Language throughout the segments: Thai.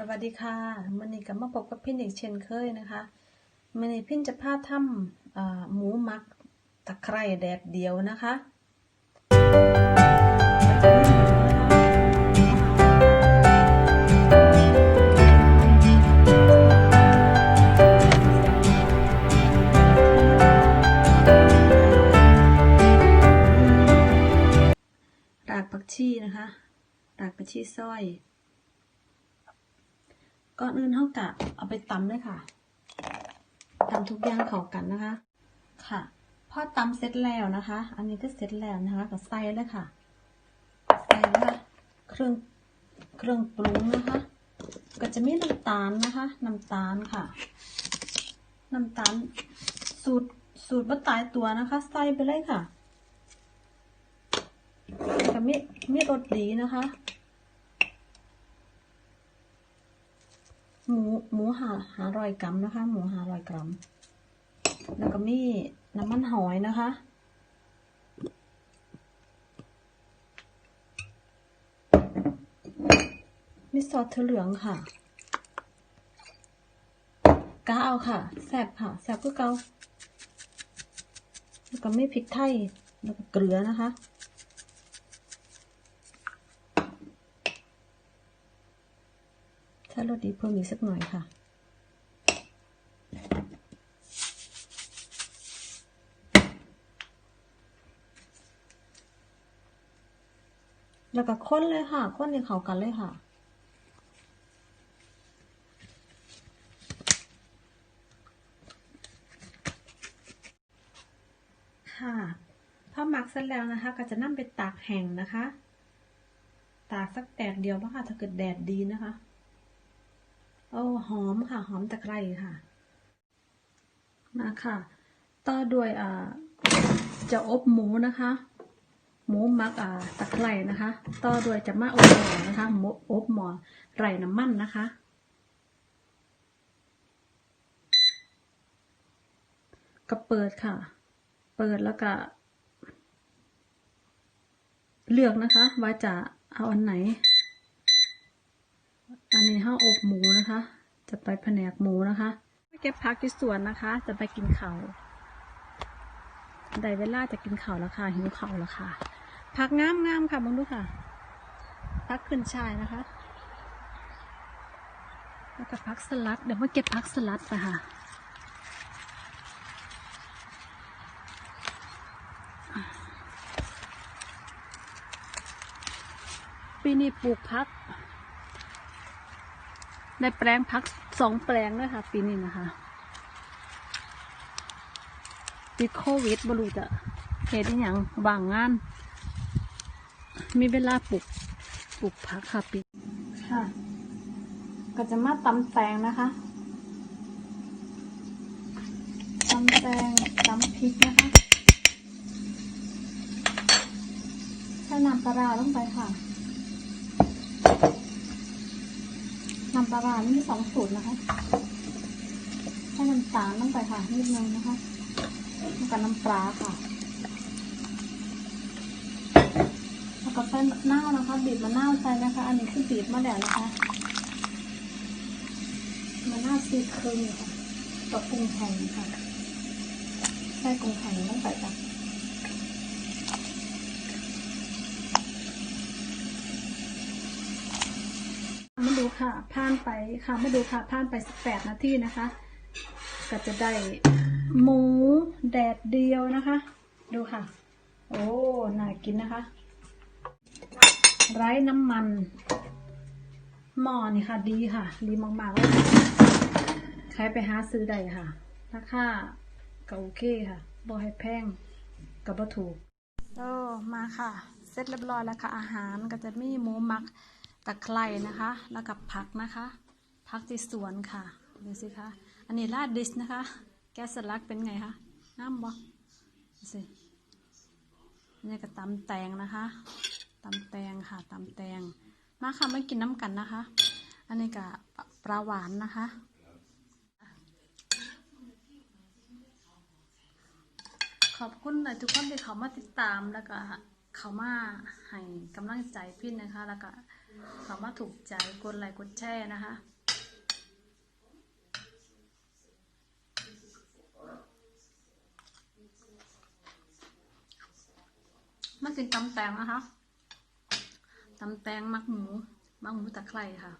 สวัสดีค่ะมันนี้ก็มาพบกับพินอีกเช่นเคยนะคะมันนี้พินจะพาทำหมูมักตะไคร่แดดเดียวนะคะรากผักชีนะคะรากผักชีซอย ก่อนอื่นเท่ากะเอาไปตำเลยค่ะตำทุกอย่างเข้ากันนะคะ ค่ะ พอตำเสร็จแล้วนะคะ อันนี้ก็เสร็จแล้วนะคะก็ใส่เลยค่ะ ใส่เลยค่ะเครื่องเครื่องปรุงนะคะ ก็จะมีน้ำตาลนะคะ น้ำตาลค่ะ น้ำตาลสูตรสูตรบะตายตัวนะคะ ใส่ไปเลยค่ะก็มีมีรสดีนะคะ หมูหมูหาหารอยกรัมนะคะ หมูหารอยกรัม แล้วก็มีน้ำมันหอยนะคะมีซอสถั่วเหลืองค่ะกาเอาค่ะแซบค่ะแซบก็เกาแล้วก็มีพริกไทยแล้วก็เกลือนะคะ ถ้ารสดีเพิ่มอีกสักหน่อยค่ะ แล้วก็ค้นเลยค่ะ ค้นในเขากันเลยค่ะค่ะพอหมักเสร็จแล้วนะคะ ก็จะนำไปตากแห้งนะคะ ตากสักแดดเดียวป่ะค่ะ ถ้าเกิดแดดดีนะคะ อ้หอมค่ะ หอมตะไคร้ค่ะ มาค่ะ ต่อด้วยอ่าจะอบหมูนะคะ หมูมักอ่าตะไคร้นะคะ ต่อด้วยจะมาอบหมอนะคะหมูอบหมอไร่น้ำมันนะคะก็เปิดค่ะ เปิดแล้วก็ เลือกนะคะ ว่าจะเอาอันไหน อันนี้ห้าอบหมูนะคะ จะไปแผนกหมูนะคะไปเก็บพักที่สวนนะคะ จะไปกินเขาได้เวลาจะกินเขาแล้วค่ะหิวเขาแล้วค่ะพักงามงามๆค่ะมองดูค่ะพักขึ้นชายนะคะ แล้วก็พักสลัด เดี๋ยวมาเก็บพักสลัดไปค่ะปีนี้ปลูกพัก ได้แปลงพักสองแปลงเลยค่ะ ปีนี้นะคะติดโควิดบรูจะเหตุอย่างบางงาน มีเวลาปลูกปลูกพักค่ะปีค่ะ ก็จะมาตำแตงนะคะตำแตงตำพริกนะคะใส่น้ำปลาลงไปค่ะ น้ำปลาร้านี่สองสูตรนะคะให้น้ำตาลลงไปค่ะนิดนึงนะคะแล้วก็น้ำปลาค่ะแล้วก็ใส่มะนาวนะคะบีบมะนาวใส่นะคะ อันนี้คือบีบมาแล้วนะคะมะนาวซีครึ่งค่ะกับกุ้งแห้งค่ะใส่กุ้งแห้งลงไปจ้ะ มาดู ค่ะผ่านไปค่ะมาดูค่ะผ่านไปสิบแปดนาทีนะคะ ก็จะได้หมูแดดเดียวนะคะ ดูค่ะ โอ้น่ากินนะคะไร้น้ำมันหม้อนี่ค่ะ ดีค่ะ ดีมากๆเลยใครไปหาซื้อได้ค่ะราคาก็โอเคค่ะบ่ให้แพงกับบ่ถูกโอ้มาค่ะ เสร็จเรียบร้อยแล้วค่ะ อาหารก็จะมีหมูหมัก ตะไคร้นะคะ แล้วกับผักนะคะ ผักที่สวนค่ะ ดูสิคะ อันนี้ราดดิสนะคะ แกสลักเป็นไงคะงามบ่ดูสิอันนี้ก็ตำแตงนะคะตำแตงค่ะตำแตง มาค่ะมากินน้ำกันนะคะ อันนี้ก็ปลาหวานนะคะขอบคุณเลยทุกคนที่เขามาติดตามแล้วก็ เขามาให้กำลังใจพี่นะคะ แล้วก็คำว่าถูกใจกดไลค์กดแชร์นะคะมากินตำแตงนะคะตำแตงมักหมูมักหมูตะไคร่ค่ะ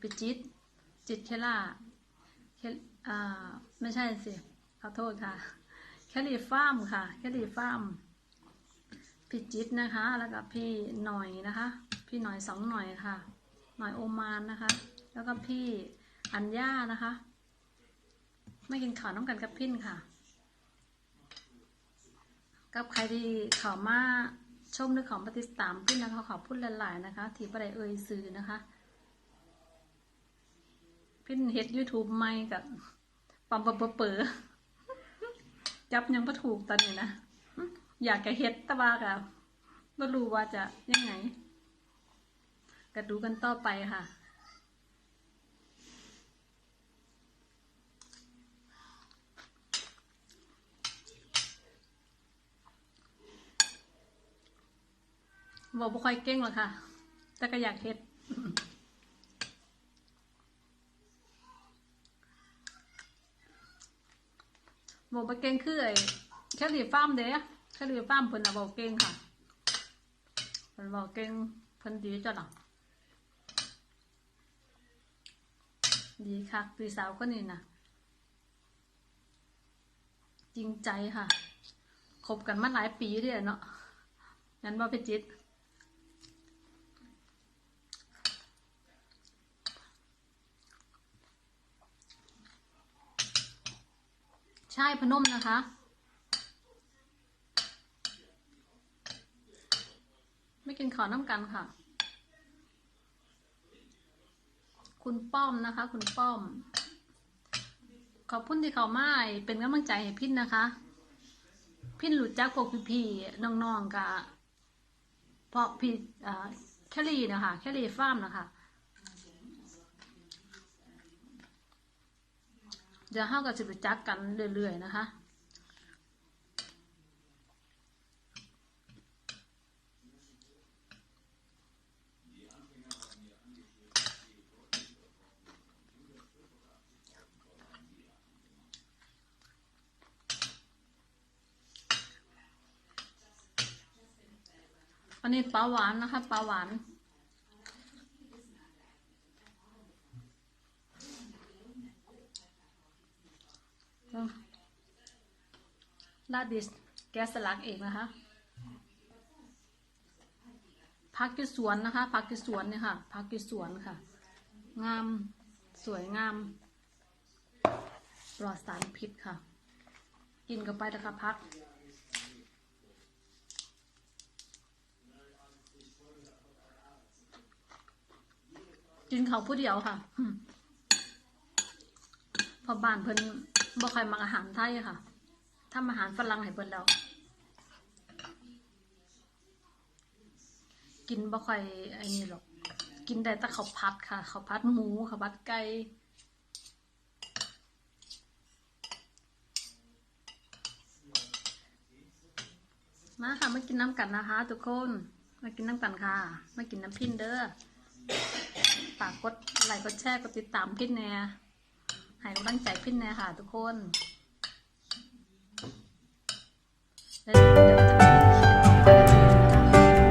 ปิจิต จิตเคล่าเคอ่าไม่ใช่สิขอโทษค่ะ แคลีฟาร์มค่ะ แคลีฟาร์ม พี่จิตนะคะ แล้วก็พี่หน่อยนะคะ พี่หน่อยสองหน่อยค่ะ หน่อยโอมานนะคะ แล้วก็พี่อัญญานะคะ ไม่กินข้าวน้ำกันกับพินค่ะ กับใครที่เขามาชมหรือของปฏิสตามพินนะคะขอพูดหลายๆนะคะ ที่ประเดเอ่ยซื้อนะคะพินเฮ็ด YouTube ใหม่กับปั๊มปั๊มเป๋อจับยังประถูกตอนนี้นะ อยากจะเฮ็ดแตะบากะไม่รู้ว่าจะยังไงก็ดูกันต่อไปค่ะบอกบ่ค่อยเก่งหรอกค่ะ แต่ก็อยากเฮ็ด บอกบ่เก่งคือไอ้แค่รีฟาร์มเด้ แค่รีฟามเพิ่นน่ะบอกเก่งค่ะเพิ่นบอกเก่งเพิ่นดีจ้ะนะดีคักพี่สาวคนนี้นะจริงใจค่ะคบกันมาหลายปีเด้อเนาะงั้นบ่ไปจิตใช่พนมนะคะ ไม่ กินข้าวน้ำกันค่ะ คุณป้อมนะคะ คุณป้อม ขอบคุณที่เขามาให้เป็นกำลังใจให้พินนะคะ พินหลุดจากพวกพี่ๆน้องๆกับเพราะพี่แคลรี่นะคะ แคลรี่ฟาร์มนะคะเดี๋ยวเฮาก็จะไปจักกันเรื่อยๆนะคะ อันนี้ปลาหวานนะคะปลาหวานลาดิสแกสลักเองนะคะพักอยู่สวนนะคะพักอยู่สวนเนี่ยค่ะพักอยู่สวนค่ะ งามสวยงาม ปลอดสารพิษค่ะ กินกันไปนะคะพัก กินเขาวผู้เดียวค่ะพอบ้านเพิ่นบ่ค่อยมักอาหารไทยค่ะทำอาหารฝรั่งให้เพิ่นแล้วกินบ่ค่อยไอ้นี่หรอก กินได้แต่ข้าวผัดค่ะข้าวผัดหมูข้าวผัดไก่มาค่ะมากินน้ำกันนะคะ ทุกคน มากินน้ำกันค่ะ มากินน้ำพินเด้อ ฝากกดไลค์กดแชร์กดติดตามพินแน่ให้กำลังใจพินแน่ค่ะทุกคนแล้วเดี๋ยวจะไปเขียนออกไป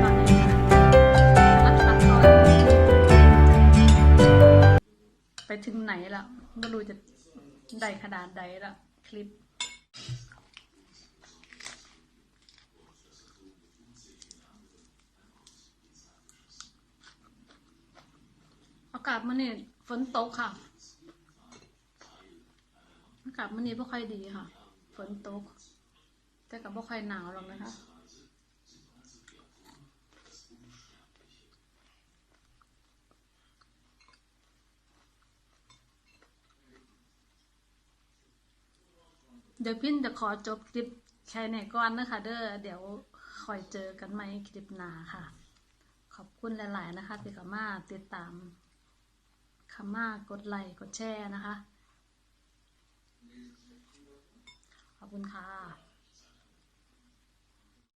ตอนนี้ค่ะรัดตัดตอนไปถึงไหนละไม่รู้จะได้ขนาดใดละคลิป อากาศมันนี่ฝนตกค่ะ อากาศมันนี่ไม่ค่อยดีค่ะ ฝนตก แต่ก็ไม่ค่อยหนาวหรอกนะคะเดี๋ยวพินจะขอจบคลิปแค่ไหนก่อนนะคะเด้อเดี๋ยวคอยเจอกันใหม่คลิปหน้าค่ะ ขอบคุณหลาย ๆ นะคะที่เข้ามาติดตาม คำมากกดไลค์กดแชร์นะคะ ขอบคุณค่ะ